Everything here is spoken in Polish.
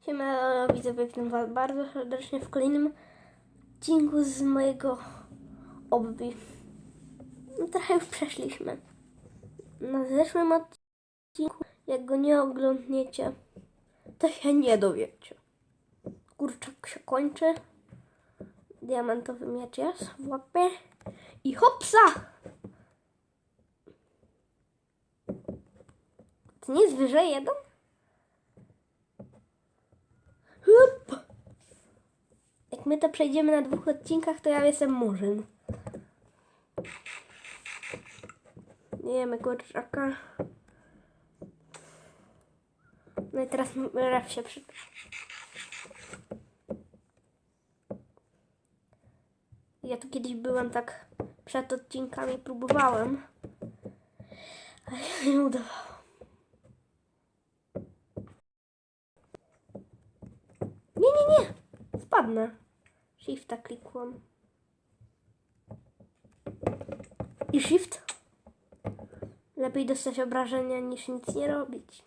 Siema, widzowie, witam was bardzo serdecznie w kolejnym odcinku z mojego obby. No, trochę już przeszliśmy. Na zeszłym odcinku, jak go nie oglądniecie, to się nie dowiecie. Kurczak się kończy. Diamentowy miecz jest w łapie. I hopsa! To nie jest wyżej jeden? Jak my to przejdziemy na dwóch odcinkach, to ja jestem murzyn. Jemy kurczaka. No i teraz ref się przy... Ja tu kiedyś byłem tak przed odcinkami, próbowałem. Ale się nie udawało. Nie, nie, nie. Spadnę. Shifta klikłam. I shift? Lepiej dostać obrażenia niż nic nie robić.